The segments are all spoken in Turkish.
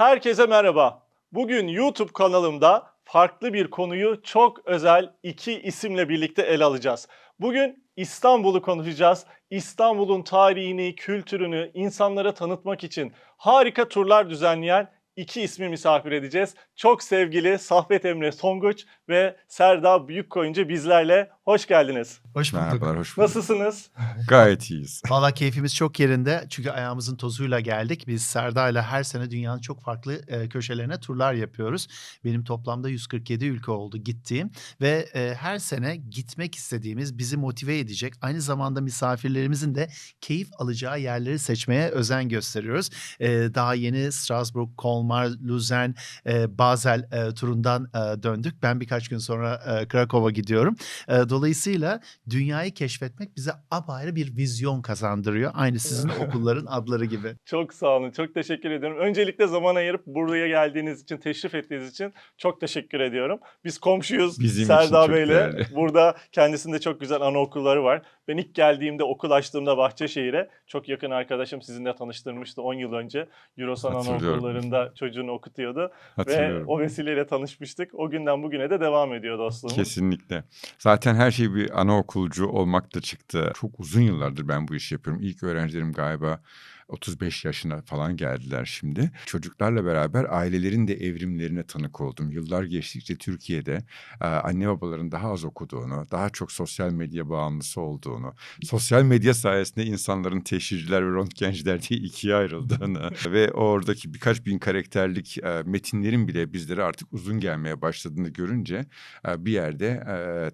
Herkese merhaba. Bugün YouTube kanalımda farklı bir konuyu çok özel iki isimle birlikte ele alacağız. Bugün İstanbul'u konuşacağız. İstanbul'un tarihini, kültürünü insanlara tanıtmak için harika turlar düzenleyen iki ismi misafir edeceğiz. Çok sevgili Sahvet Emre Songuç ve Serda Büyükkoyuncu bizlerle. Hoş geldiniz. Hoş bulduk. Merhabalar, hoş bulduk. Nasılsınız? Gayet iyiyiz. Valla keyfimiz çok yerinde çünkü ayağımızın tozuyla geldik. Biz Serda'yla her sene dünyanın çok farklı e, köşelerine turlar yapıyoruz. Benim toplamda 147 ülke oldu gittiğim ve e, her sene gitmek istediğimiz, bizi motive edecek, aynı zamanda misafirlerimizin de keyif alacağı yerleri seçmeye özen gösteriyoruz. E, daha yeni Strasbourg, Kolmar, Luzern, e, Basel e, turundan e, döndük. Ben birkaç gün sonra e, Krakow'a gidiyorum. E, dolayısıyla dünyayı keşfetmek bize apayrı bir vizyon kazandırıyor. Aynı sizin okulların adları gibi. Çok sağ olun. Çok teşekkür ediyorum. Öncelikle zaman ayırıp buraya geldiğiniz için, teşrif ettiğiniz için çok teşekkür ediyorum. Biz komşuyuz Bizim Serdar Bey'le. değerli. Burada kendisinde çok güzel anaokulları var. Ben ilk geldiğimde okul açtığımda Bahçeşehir'e çok yakın arkadaşım sizinle tanıştırmıştı 10 yıl önce. Eurosan anaokullarında çocuğunu okutuyordu. Ve o vesileyle tanışmıştık. O günden bugüne de devam ediyor dostluğumuz. Kesinlikle. Zaten her şey bir anaokulcu olmak da çıktı. Çok uzun yıllardır ben bu işi yapıyorum. İlk öğrencilerim galiba 35 yaşına falan geldiler şimdi. Çocuklarla beraber ailelerin de evrimlerine tanık oldum. Yıllar geçtikçe Türkiye'de anne babaların daha az okuduğunu, daha çok sosyal medya bağımlısı olduğunu, sosyal medya sayesinde insanların teşhirciler ve röntgenciler diye ikiye ayrıldığını ve oradaki birkaç bin karakterlik metinlerin bile bizlere artık uzun gelmeye başladığını görünce bir yerde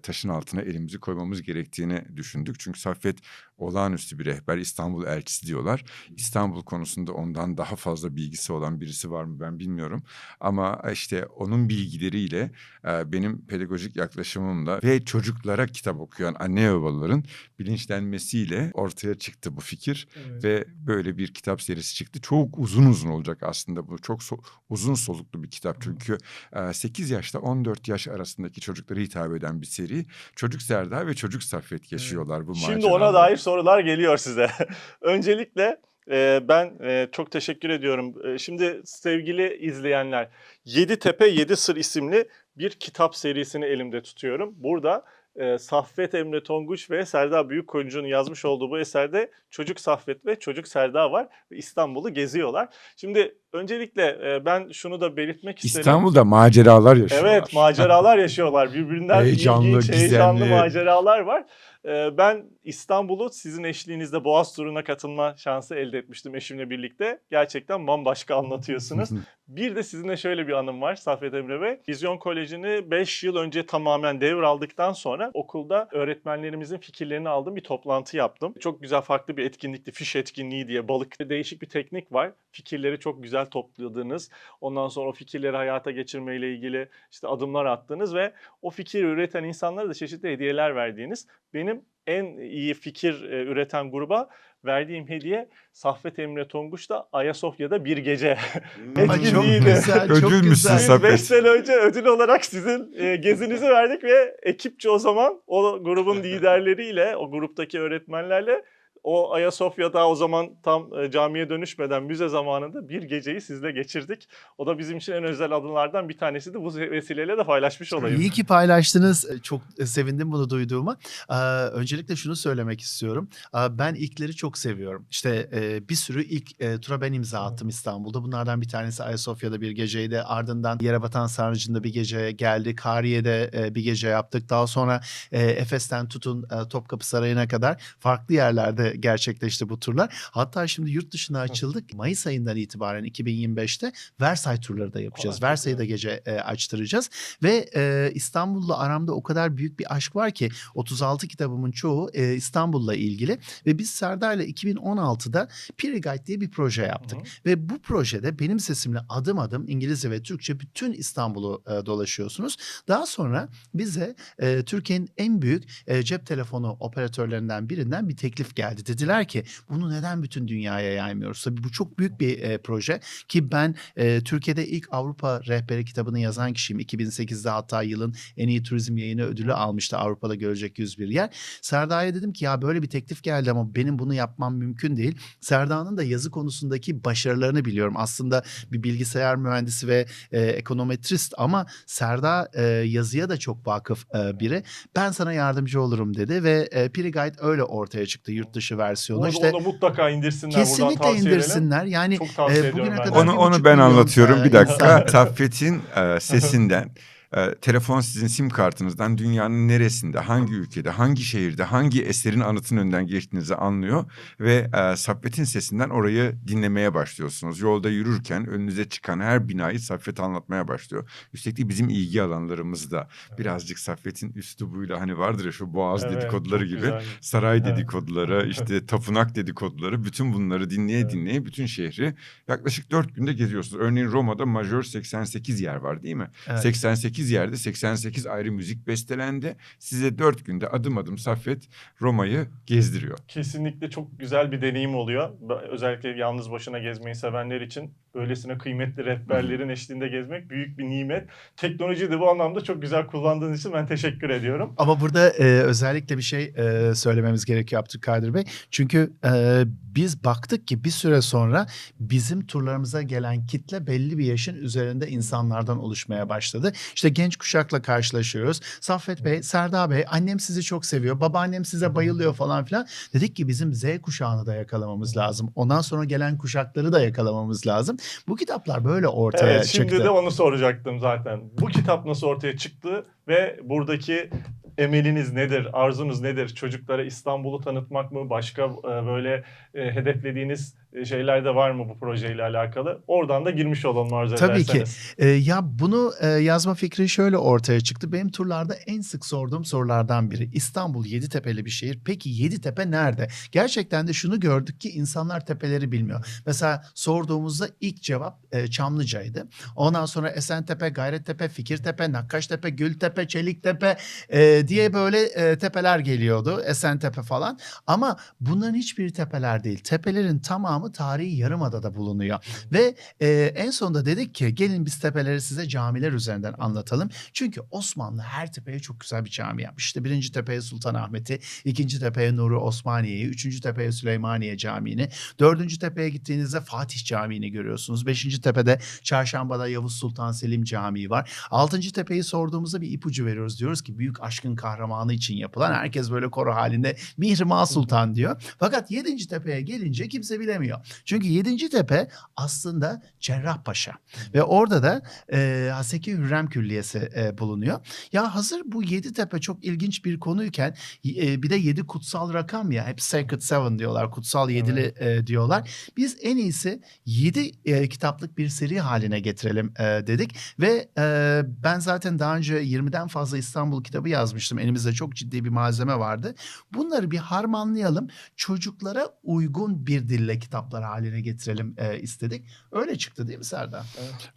taşın altına elimizi koymamız gerektiğini düşündük. Çünkü Saffet olağanüstü bir rehber, İstanbul elçisi diyorlar. İstanbul konusunda ondan daha fazla bilgisi olan birisi var mı ben bilmiyorum. Ama işte onun bilgileriyle e, benim pedagojik yaklaşımımla ve çocuklara kitap okuyan anne babaların bilinçlenmesiyle ortaya çıktı bu fikir. Ve böyle bir kitap serisi çıktı. Çok uzun uzun olacak aslında bu. Çok so- uzun soluklu bir kitap. Çünkü e, 8 yaşta 14 yaş arasındaki çocuklara hitap eden bir seri. Çocuk Serdar ve Çocuk Saffet yaşıyorlar bu Şimdi ona dair sorular geliyor size. Öncelikle e, ben e, çok teşekkür ediyorum. E, şimdi sevgili izleyenler, Yedi Tepe Yedi Sır isimli bir kitap serisini elimde tutuyorum. Burada e, Saffet Emre Tonguç ve Serdar Büyükkoyuncu'nun yazmış olduğu bu eserde Çocuk Saffet ve Çocuk Serda var. ve İstanbul'u geziyorlar. Şimdi öncelikle e, ben şunu da belirtmek isterim. İstanbul'da maceralar yaşıyorlar. Evet maceralar yaşıyorlar. Birbirinden Heyecanlı, ilginç, heyecanlı gizemli. maceralar var. Ee, Ben İstanbul'u sizin eşliğinizde Boğaz turuna katılma şansı elde etmiştim eşimle birlikte. Gerçekten bambaşka anlatıyorsunuz. Bir de sizinle şöyle bir anım var Saffet Emre Bey. Vizyon Koleji'ni 5 yıl önce tamamen devraldıktan sonra okulda öğretmenlerimizin fikirlerini aldım. Bir toplantı yaptım. Çok güzel farklı bir etkinlikti. Fiş etkinliği diye balık değişik bir teknik var. Fikirleri çok güzel topladığınız. Ondan sonra o fikirleri hayata geçirmeyle ilgili işte adımlar attığınız ve o fikir üreten insanlara da çeşitli hediyeler verdiğiniz. Benim en iyi fikir e, üreten gruba verdiğim hediye Saffet Emre Tonguç'ta Ayasofya'da bir gece. Çok Etkinliğiydi. güzel, çok Ödül müsün? Biz 5 sene önce ödül olarak sizin e, gezinizi verdik ve ekipçe o zaman o grubun liderleriyle, o gruptaki öğretmenlerle o Ayasofya'da o zaman tam e, camiye dönüşmeden müze zamanında bir geceyi sizle geçirdik. O da bizim için en özel anılardan bir tanesiydi. Bu vesileyle de paylaşmış olayım. İyi ki paylaştınız. Çok e, sevindim bunu duyduğuma. Ee, öncelikle şunu söylemek istiyorum. Ee, ben ilkleri çok seviyorum. İşte e, bir sürü ilk e, tura ben imza attım İstanbul'da. Bunlardan bir tanesi Ayasofya'da bir geceydi. Ardından Yerebatan Sarnıcı'nda bir gece geldi. Kariye'de e, bir gece yaptık. Daha sonra e, Efes'ten tutun e, Topkapı Sarayı'na kadar farklı yerlerde gerçekleşti bu turlar. Hatta şimdi yurt dışına açıldık. Mayıs ayından itibaren 2025'te Versailles turları da yapacağız. Çok Versailles'da gece e, açtıracağız. Ve e, İstanbul'la aramda o kadar büyük bir aşk var ki 36 kitabımın çoğu e, İstanbul'la ilgili. Ve biz Serdar'la 2016'da Piri Guide diye bir proje yaptık. Hı hı. Ve bu projede benim sesimle adım adım İngilizce ve Türkçe bütün İstanbul'u e, dolaşıyorsunuz. Daha sonra bize e, Türkiye'nin en büyük e, cep telefonu operatörlerinden birinden bir teklif geldi. Geldi. Dediler ki bunu neden bütün dünyaya yaymıyoruz? Tabii bu çok büyük bir e, proje ki ben e, Türkiye'de ilk Avrupa rehberi kitabını yazan kişiyim. 2008'de hatta yılın en iyi turizm yayını ödülü almıştı Avrupa'da görecek 101 yer. Serda'ya dedim ki ya böyle bir teklif geldi ama benim bunu yapmam mümkün değil. Serda'nın da yazı konusundaki başarılarını biliyorum. Aslında bir bilgisayar mühendisi ve e, ekonometrist ama Serda e, yazıya da çok vakıf e, biri. Ben sana yardımcı olurum dedi ve e, Piri Guide öyle ortaya çıktı yurt dışı versiyonu. Onu, işte onu mutlaka indirsinler buradan kesinlikle tavsiye edelim. indirsinler. Yani Çok tavsiye e, bugüne ben kadar Onu onu ben anlatıyorum. e, Bir dakika. Saffet'in e, sesinden e, telefon sizin sim kartınızdan dünyanın neresinde, hangi ülkede, hangi şehirde, hangi eserin anıtın önünden geçtiğinizi anlıyor ve e, Saffet'in sesinden orayı dinlemeye başlıyorsunuz. Yolda yürürken önünüze çıkan her binayı Saffet anlatmaya başlıyor. Üstelik de bizim ilgi alanlarımızda birazcık Saffet'in üslubuyla hani vardır ya şu boğaz Evet, dedikoduları gibi güzel. saray Evet. dedikoduları, işte tapınak dedikoduları, bütün bunları dinleye Evet. dinleye bütün şehri yaklaşık dört günde geziyorsunuz. Örneğin Roma'da majör 88 yer var değil mi? Evet. 88 yerde 88 ayrı müzik bestelendi. Size dört günde adım adım Saffet Roma'yı gezdiriyor. Kesinlikle çok güzel bir deneyim oluyor. Özellikle yalnız başına gezmeyi sevenler için böylesine kıymetli rehberlerin eşliğinde gezmek büyük bir nimet. Teknolojiyi de bu anlamda çok güzel kullandığın için ben teşekkür ediyorum. Ama burada e, özellikle bir şey e, söylememiz gerekiyor Abdülkadir Bey. Çünkü e, biz baktık ki bir süre sonra bizim turlarımıza gelen kitle belli bir yaşın üzerinde insanlardan oluşmaya başladı. İşte genç kuşakla karşılaşıyoruz. Saffet Bey, Serdar Bey, annem sizi çok seviyor, babaannem size bayılıyor falan filan. Dedik ki bizim Z kuşağını da yakalamamız lazım. Ondan sonra gelen kuşakları da yakalamamız lazım. Bu kitaplar böyle ortaya Evet, şimdi çıktı. de onu soracaktım zaten. Bu kitap nasıl ortaya çıktı ve buradaki emeliniz nedir, arzunuz nedir? Çocuklara İstanbul'u tanıtmak mı? Başka e, böyle e, hedeflediğiniz şeyler de var mı bu projeyle alakalı? Oradan da girmiş olalım arzu Tabii ki. ederseniz. Ee, ya bunu e, yazma fikri şöyle ortaya çıktı. Benim turlarda en sık sorduğum sorulardan biri. İstanbul Yeditepe'li bir şehir. Peki Yeditepe nerede? Gerçekten de şunu gördük ki insanlar tepeleri bilmiyor. Mesela sorduğumuzda ilk cevap e, Çamlıca'ydı. Ondan sonra Esentepe, Gayrettepe, Fikirtepe, Nakkaştepe, Gültepe, Çeliktepe e, diye böyle e, tepeler geliyordu. Esentepe falan. Ama bunların hiçbiri tepeler değil. Tepelerin tamamı tarihi yarımadada bulunuyor. Ve e, en sonunda dedik ki gelin biz tepeleri size camiler üzerinden anlatalım. Çünkü Osmanlı her tepeye çok güzel bir cami yapmış. İşte birinci tepeye Sultanahmet'i, ikinci tepeye Nuri Osmaniye'yi, üçüncü tepeye Süleymaniye Camii'ni, dördüncü tepeye gittiğinizde Fatih Camii'ni görüyorsunuz. Beşinci tepede Çarşamba'da Yavuz Sultan Selim Camii var. Altıncı tepeyi sorduğumuzda bir ipucu veriyoruz. Diyoruz ki büyük aşkın kahramanı için yapılan herkes böyle koro halinde Mihrimah Sultan diyor. Fakat yedinci tepeye gelince kimse bilemiyor. Çünkü yedinci tepe aslında Cerrahpaşa ve orada da e, Haseki Hürrem Külliyesi e, bulunuyor. Ya hazır bu yedi tepe çok ilginç bir konuyken e, bir de yedi kutsal rakam ya hep Sacred Seven diyorlar kutsal yedili e, diyorlar. Biz en iyisi yedi e, kitaplık bir seri haline getirelim e, dedik ve e, ben zaten daha önce 20'den fazla İstanbul kitabı yazmıştım. Elimizde çok ciddi bir malzeme vardı. Bunları bir harmanlayalım çocuklara uygun bir dille kitaplar haline getirelim e, istedik. Öyle çıktı değil mi Serdar?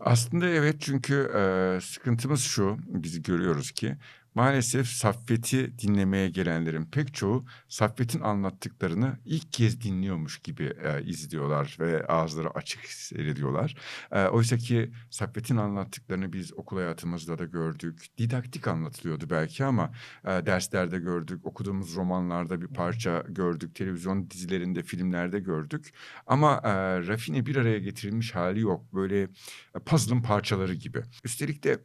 Aslında evet çünkü e, sıkıntımız şu, biz görüyoruz ki maalesef Saffet'i dinlemeye gelenlerin pek çoğu Saffet'in anlattıklarını ilk kez dinliyormuş gibi e, izliyorlar ve ağızları açık seyrediyorlar. E, Oysa ki Saffet'in anlattıklarını biz okul hayatımızda da gördük. Didaktik anlatılıyordu belki ama e, derslerde gördük, okuduğumuz romanlarda bir parça gördük, televizyon dizilerinde, filmlerde gördük. Ama e, rafine bir araya getirilmiş hali yok. Böyle e, puzzle'ın parçaları gibi. Üstelik de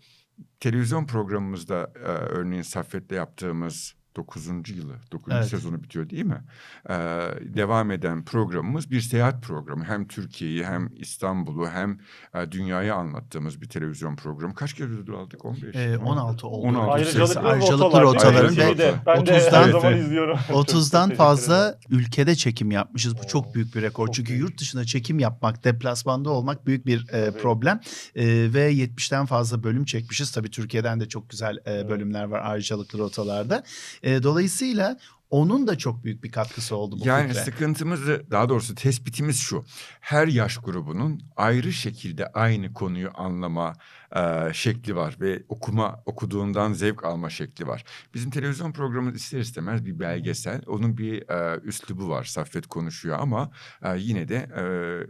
televizyon programımızda e, örneğin Saffet'le yaptığımız 9. yılı, 9. Evet. sezonu bitiyor değil mi? E, devam eden programımız bir seyahat programı. Hem Türkiye'yi hem İstanbul'u hem e, dünyayı anlattığımız bir televizyon programı. Kaç kere ödül aldık? 15? E, mi? 16 oldu. 16 Ayrıcalıklı, Ayrıcalıklı rotalar. rotaları değil mi? ve TV'de. Ben de 30'dan her zaman Evet. izliyorum. Çok 30'dan teşekkür fazla ülkede çekim yapmışız. Bu Oo, çok büyük bir rekor. Çünkü büyük. yurt dışında çekim yapmak, deplasmanda olmak büyük bir e, Tabii. problem. E, ve 70'ten fazla bölüm çekmişiz. Tabii Türkiye'den de çok güzel e, Evet. bölümler var ayrıcalıklı rotalarda. E, dolayısıyla Onun da çok büyük bir katkısı oldu bu Yani fikre. sıkıntımızı daha doğrusu tespitimiz şu. Her yaş grubunun ayrı şekilde aynı konuyu anlama e, şekli var ve okuma okuduğundan zevk alma şekli var. Bizim televizyon programımız ister istemez bir belgesel. Onun bir e, üslubu var. Saffet konuşuyor ama e, yine de e,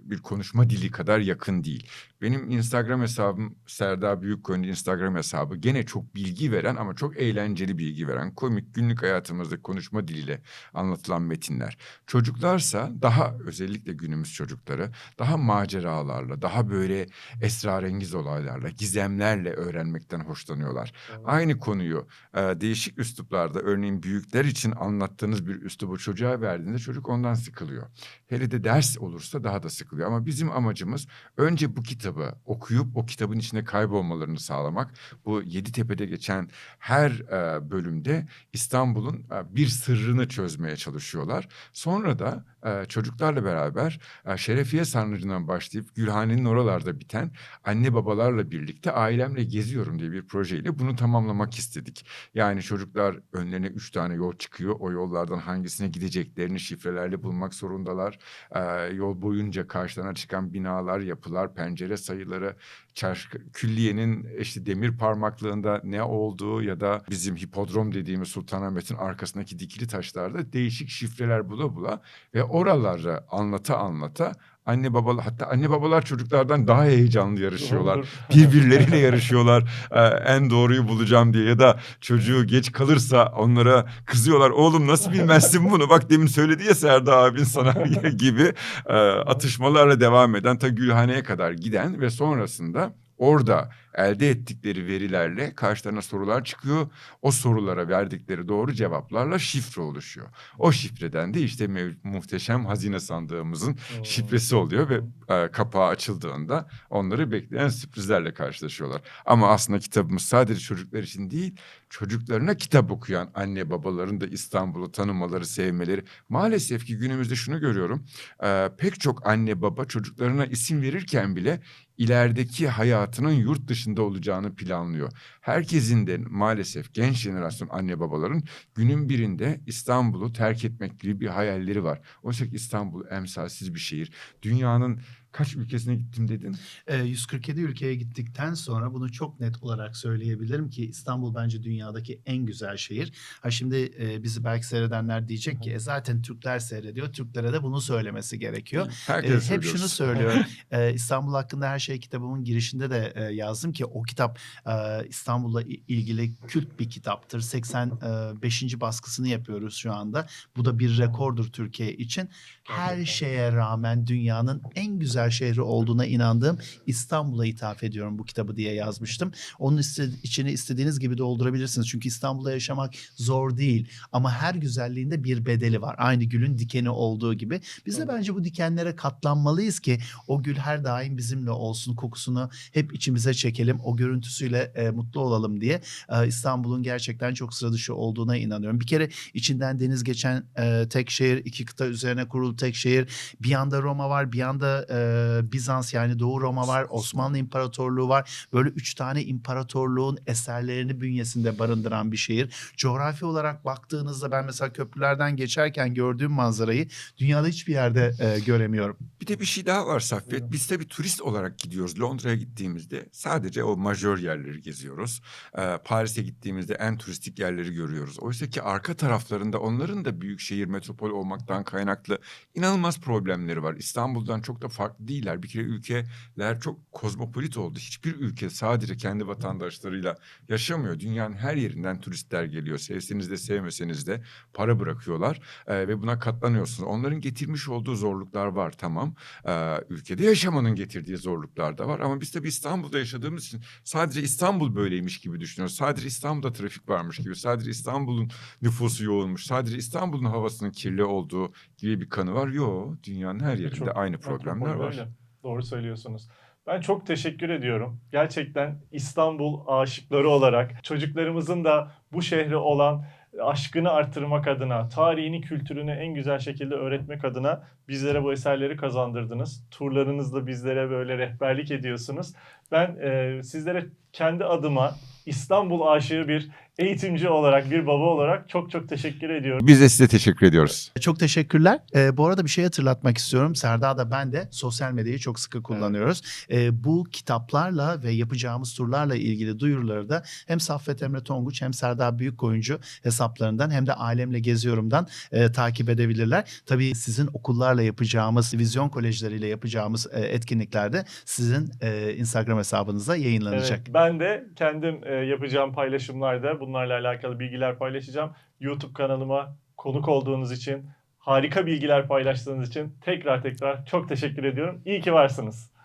bir konuşma dili kadar yakın değil. Benim Instagram hesabım Serdar Büyükkoyun'un Instagram hesabı gene çok bilgi veren ama çok eğlenceli bilgi veren komik günlük hayatımızda konuşma diliyle anlatılan metinler. Çocuklarsa daha özellikle günümüz çocukları daha maceralarla, daha böyle esrarengiz olaylarla, gizemlerle öğrenmekten hoşlanıyorlar. Aynı konuyu e, değişik üsluplarda örneğin büyükler için anlattığınız bir üslubu çocuğa verdiğinde çocuk ondan sıkılıyor. Hele de ders olursa daha da sıkılıyor. Ama bizim amacımız önce bu kitabı okuyup o kitabın içinde kaybolmalarını sağlamak. Bu Yeditepe'de geçen her e, bölümde İstanbul'un e, bir sırrını çözmeye çalışıyorlar. Sonra da e, çocuklarla beraber e, Şerefiye Sarnıcı'ndan başlayıp Gülhane'nin oralarda biten anne babalarla birlikte ailemle geziyorum diye bir projeyle bunu tamamlamak istedik. Yani çocuklar önlerine üç tane yol çıkıyor. O yollardan hangisine gideceklerini şifrelerle bulmak zorundalar. E, yol boyunca karşılarına çıkan binalar, yapılar, pencere sayıları, çarşı, külliyenin işte demir parmaklığında ne olduğu ya da bizim hipodrom dediğimiz Sultanahmet'in arkasındaki dikili taşlarda değişik şifreler bula bula ve oraları anlata anlata anne babalar hatta anne babalar çocuklardan daha heyecanlı yarışıyorlar. Olur. Birbirleriyle yarışıyorlar Ee, en doğruyu bulacağım diye ya da çocuğu geç kalırsa onlara kızıyorlar. Oğlum nasıl bilmezsin bunu bak demin söyledi ya Serdar abin sana gibi e, atışmalarla devam eden ta Gülhane'ye kadar giden ve sonrasında orada elde ettikleri verilerle karşılarına sorular çıkıyor. O sorulara verdikleri doğru cevaplarla şifre oluşuyor. O şifreden de işte muhteşem hazine sandığımızın şifresi oluyor ve e, kapağı açıldığında onları bekleyen sürprizlerle karşılaşıyorlar. Ama aslında kitabımız sadece çocuklar için değil, çocuklarına kitap okuyan anne babaların da İstanbul'u tanımaları, sevmeleri. Maalesef ki günümüzde şunu görüyorum. e, pek çok anne baba çocuklarına isim verirken bile ilerideki hayatının yurt dışında olacağını planlıyor. Herkesin de maalesef genç jenerasyon anne babaların günün birinde İstanbul'u terk etmek gibi bir hayalleri var. Oysa ki İstanbul emsalsiz bir şehir. Dünyanın kaç ülkesine gittim dedin? Ee, 147 ülkeye gittikten sonra bunu çok net olarak söyleyebilirim ki İstanbul bence dünyadaki en güzel şehir. Ha şimdi e, bizi belki seyredenler diyecek ki "E, zaten Türkler seyrediyor. Türklere de bunu söylemesi gerekiyor. Herkes Ee, hep şunu söylüyorum. Ee, İstanbul hakkında her şey kitabımın girişinde de e, yazdım ki o kitap e, İstanbul'la ilgili kült bir kitaptır. 85. baskısını yapıyoruz şu anda. Bu da bir rekordur Türkiye için. Her şeye rağmen dünyanın en güzel şehri olduğuna inandığım İstanbul'a ithaf ediyorum bu kitabı diye yazmıştım. Onun içini istediğiniz gibi doldurabilirsiniz. Çünkü İstanbul'da yaşamak zor değil. Ama her güzelliğinde bir bedeli var. Aynı gülün dikeni olduğu gibi. Biz de bence bu dikenlere katlanmalıyız ki o gül her daim bizimle olsun. Kokusunu hep içimize çekelim. O görüntüsüyle e, mutlu olalım diye. E, İstanbul'un gerçekten çok sıra dışı olduğuna inanıyorum. Bir kere içinden deniz geçen e, tek şehir, iki kıta üzerine kurulu tek şehir. Bir yanda Roma var, bir yanda e, Bizans yani Doğu Roma var, Osmanlı İmparatorluğu var. Böyle üç tane imparatorluğun eserlerini bünyesinde barındıran bir şehir. Coğrafi olarak baktığınızda ben mesela köprülerden geçerken gördüğüm manzarayı dünyada hiçbir yerde e, göremiyorum. Bir de bir şey daha var Saffet. Biz tabii turist olarak gidiyoruz. Londra'ya gittiğimizde sadece o majör yerleri geziyoruz. Ee, Paris'e gittiğimizde en turistik yerleri görüyoruz. Oysa ki arka taraflarında onların da büyük şehir metropol olmaktan kaynaklı inanılmaz problemleri var. İstanbul'dan çok da farklı değiller. Bir kere ülkeler çok kozmopolit oldu. Hiçbir ülke sadece kendi vatandaşlarıyla yaşamıyor. Dünyanın her yerinden turistler geliyor. Sevseniz de sevmeseniz de para bırakıyorlar Ee, ve buna katlanıyorsunuz. Onların getirmiş olduğu zorluklar var tamam. Ee, ülkede yaşamanın getirdiği zorluklar da var ama biz tabii İstanbul'da yaşadığımız için sadece İstanbul böyleymiş gibi düşünüyoruz. Sadece İstanbul'da trafik varmış gibi, sadece İstanbul'un nüfusu yoğunmuş, sadece İstanbul'un havasının kirli olduğu gibi bir kanı var. Yo, dünyanın her yerinde Çok- aynı problemler var. Doğru söylüyorsunuz. Ben çok teşekkür ediyorum. Gerçekten İstanbul aşıkları olarak çocuklarımızın da bu şehre olan aşkını artırmak adına, tarihini, kültürünü en güzel şekilde öğretmek adına bizlere bu eserleri kazandırdınız. Turlarınızla bizlere böyle rehberlik ediyorsunuz. Ben e, sizlere kendi adıma İstanbul aşığı bir eğitimci olarak, bir baba olarak çok çok teşekkür ediyorum. Biz de size teşekkür ediyoruz. Çok teşekkürler. Ee, bu arada bir şey hatırlatmak istiyorum. Serdar da ben de sosyal medyayı çok sıkı kullanıyoruz. Ee, bu kitaplarla ve yapacağımız turlarla ilgili duyuruları da hem Saffet Emre Tonguç hem Serdar Büyükkoyuncu hesaplarından hem de Alemle Geziyorum'dan e, takip edebilirler. Tabii sizin okullarla yapacağımız, vizyon kolejleriyle yapacağımız e, etkinliklerde sizin e, Instagram hesabınıza yayınlanacak. Evet, ben de kendim e, yapacağım paylaşımlarda bunlarla alakalı bilgiler paylaşacağım. YouTube kanalıma konuk olduğunuz için, harika bilgiler paylaştığınız için tekrar tekrar çok teşekkür ediyorum. İyi ki varsınız.